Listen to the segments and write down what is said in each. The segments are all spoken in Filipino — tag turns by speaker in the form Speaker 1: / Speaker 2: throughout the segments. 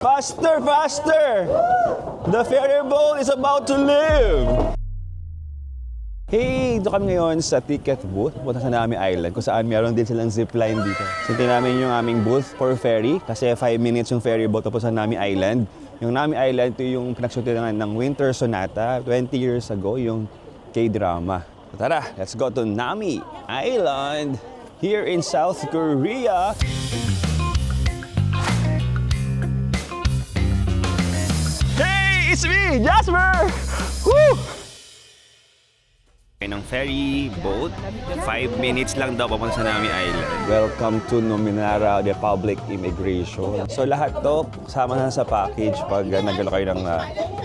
Speaker 1: Faster, faster! The ferry boat is about to leave! Hey, dito kami ngayon sa ticket booth. Punta sa Nami Island kung saan meron din silang zipline dito. Sinti namin yung aming booth for ferry kasi 5 minutes yung ferry boat tapos sa Nami Island. Yung Nami Island, ito yung pinagsutingan ng Winter Sonata 20 years ago, yung K-drama. So tara, let's go to Nami Island here in South Korea. It's me, Jasper! Woo! ng ferry boat. Five minutes lang daw papunta sa Nami Island. Welcome to Nominara Republic Immigration. So lahat to kasama na sa package pag uh, nagano kayo ng, uh,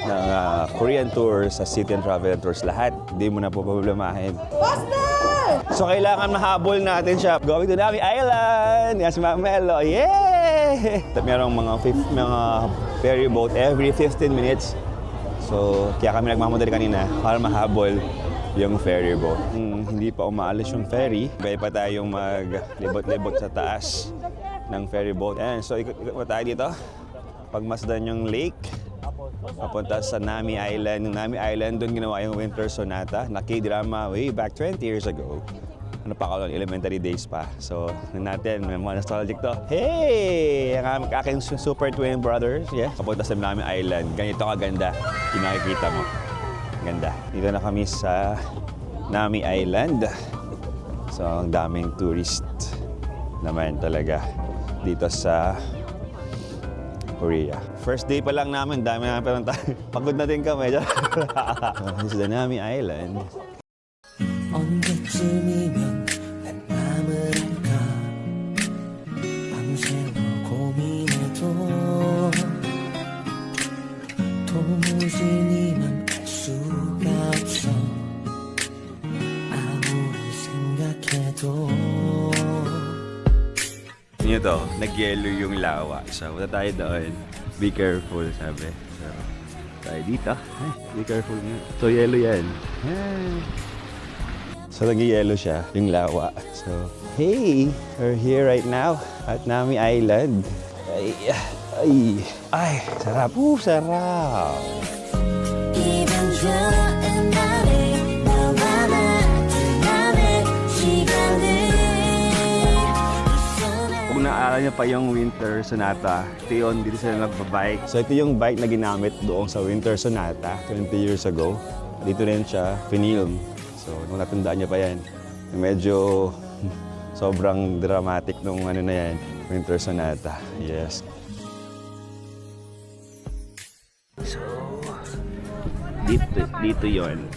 Speaker 1: ng uh, Korean tours sa City and Travel Tours. Lahat, hindi mo na po problemahin. So kailangan mahabol natin siya. Going to Nami Island! Yes, Ma'am Melo. Yay! Merong mga, mga ferry boat every 15 minutes. So, kaya kami nagmamadali kanina para mahabol yung ferry boat. Hmm, hindi pa umaalis yung ferry. Kaya pa tayong maglibot-libot sa taas ng ferry boat. Ayan, so ikot-ikot pa tayo dito. Pagmasdan yung lake. Papunta sa Nami Island. Yung Nami Island, doon ginawa yung Winter Sonata na K-drama way back 20 years ago. Ano pa ako noon, elementary days pa. So, yun natin, may mga nostalgic to. Hey! Ang aking su- super twin brothers. Yeah. Papunta sa Nami Island. Ganito kaganda. Yung nakikita mo. Ganda. Dito na kami sa Nami Island. So, ang daming tourist naman talaga dito sa Korea. First day pa lang namin, dami namin tayo. Pagod na din kami. This is the Nami Island.
Speaker 2: 언제쯤이면 내 맘을 알까 밤새워 고민해도 도무지 니만 알 수가 없어 아무리 생각해도
Speaker 1: Yun to, nag-yellow yung lawa. So, punta tayo doon. Be careful, sabi. So, tayo dito. Ay, be careful nga. So, yellow yan. Ay. So nag-yellow siya, yung lawa. So, hey, we're here right now at Nami Island. Ay, ay, ay, sarap. Uh, sarap. Even naalala niya pa yung Winter Sonata. Ito yun, dito sila nagbabike. So ito yung bike na ginamit doon sa Winter Sonata 20 years ago. Dito rin siya, finilm. So nung natandaan niyo pa yan, medyo sobrang dramatic nung ano na yan, Winter Sonata. Yes. So, dito, dito yon.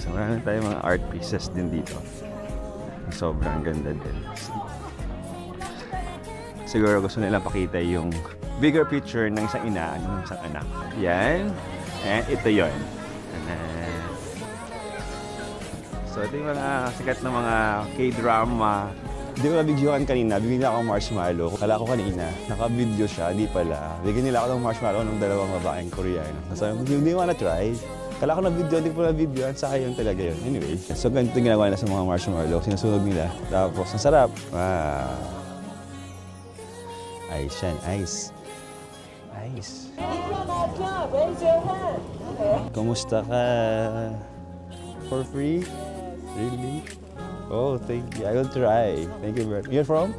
Speaker 1: So marami tayong mga art pieces din dito. Sobrang ganda din. Siguro gusto nila pakita yung bigger picture ng isang ina at ng isang anak. Yan. And ito yon. So ito yung mga sikat na mga K-drama. Hindi ko na-videoan kanina. Bigyan nila ako ng marshmallow. Kala ko kanina, naka-video siya. Di pala. Bigyan nila ako ng marshmallow ng dalawang babaeng Koreano. Sabi ko, do you wanna try? Kala ko na video, hindi ko na video. Sayang talaga yun. Anyway, so ganito yung ginagawa nila sa mga marshmallow. Sinusunog nila. Tapos, ang sarap. Wow. Ice yan, ice. Ice. Kumusta ka? For free? Really? Oh, thank you. I will try. Thank you very much. You're from?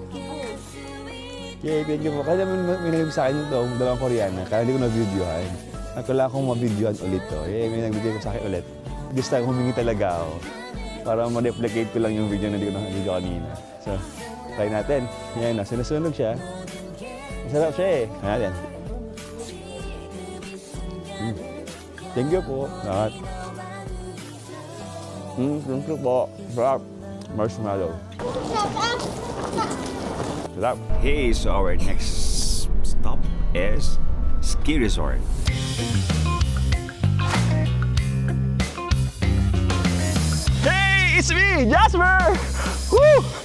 Speaker 1: Yay, thank you po. Kaya naman minilib sa akin ito, dalawang Koreana. Kaya hindi ko na-videohan. Kailangan kong ma-videohan ulit to. Yay, may nag-video ko sa akin ulit. This time, humingi talaga ako. Para ma-replicate ko lang yung video na hindi ko na-video kanina. So, try natin. Yan na, sinusunog siya. Masarap siya eh. Kaya natin. Mm. Thank you po. Lahat. Hmm, thank you po. Sarap. Marshmallow. Sarap. Hey, so our next stop is Ski Resort. Hey, it's me, Jasper! Woo!